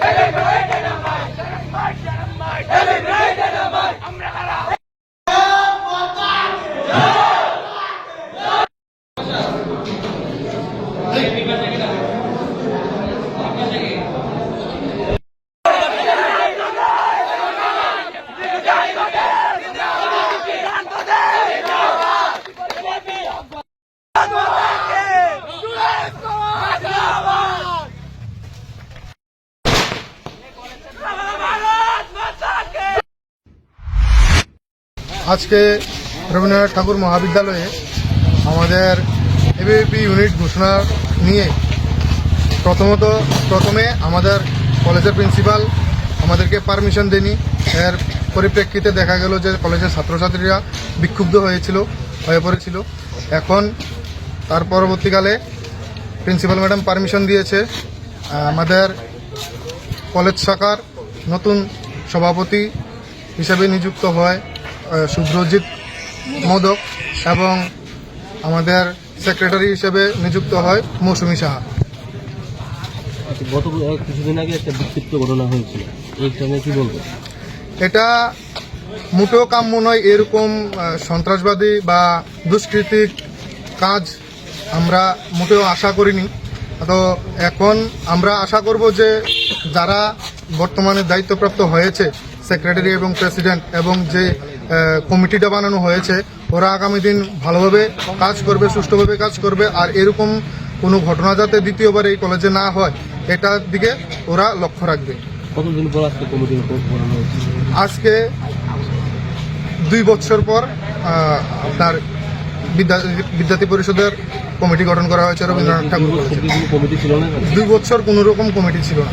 Hey, hey, hey. আজকে রবীন্দ্রনাথ ঠাকুর মহাবিদ্যালয়ে আমাদের এবিপি ইউনিট ঘোষণা নিয়ে প্রথমত প্রথমে আমাদের কলেজের প্রিন্সিপাল আমাদেরকে পারমিশন দেনি এর পরিপ্রেক্ষিতে দেখা গেল যে কলেজের ছাত্রছাত্রীরা বিক্ষুব্ধ হয়েছিল হয়ে পড়েছিল। এখন তার পরবর্তীকালে প্রিন্সিপাল ম্যাডাম পারমিশন দিয়েছে। আমাদের কলেজ শাখার নতুন সভাপতি হিসেবে নিযুক্ত হয়। শুভ্রজিৎ মোদক এবং আমাদের সেক্রেটারি হিসেবে নিযুক্ত হয় মৌসুমী সাহা। গত কিছুদিন আগে একটা বিক্ষিপ্ত ঘটনা হয়েছিল। এই কি বলব এটা মোটেও কাম্য নয় এরকম সন্ত্রাসবাদী বা দুষ্কৃতিক কাজ আমরা মোটেও আশা করিনি। তো এখন আমরা আশা করব যে যারা বর্তমানে দায়িত্বপ্রাপ্ত হয়েছে সেক্রেটারি এবং প্রেসিডেন্ট এবং যে কমিটিটা বানানো হয়েছে। ওরা আগামী দিন ভালোভাবে কাজ করবে সুষ্ঠুভাবে কাজ করবে আর এরকম কোনো ঘটনা যাতে দ্বিতীয়বার এই কলেজে না হয় এটার দিকে ওরা লক্ষ্য রাখবে। কতদিন পর আজকে আজকে দুই বছর পর আপনার বিদ্যা- বিদ্যার্থী পরিষদের কমিটি গঠন করা হয়েছে রবীন্দ্রনাথ ঠাকুর? দুই বছর কোনো রকম কমিটি ছিল না।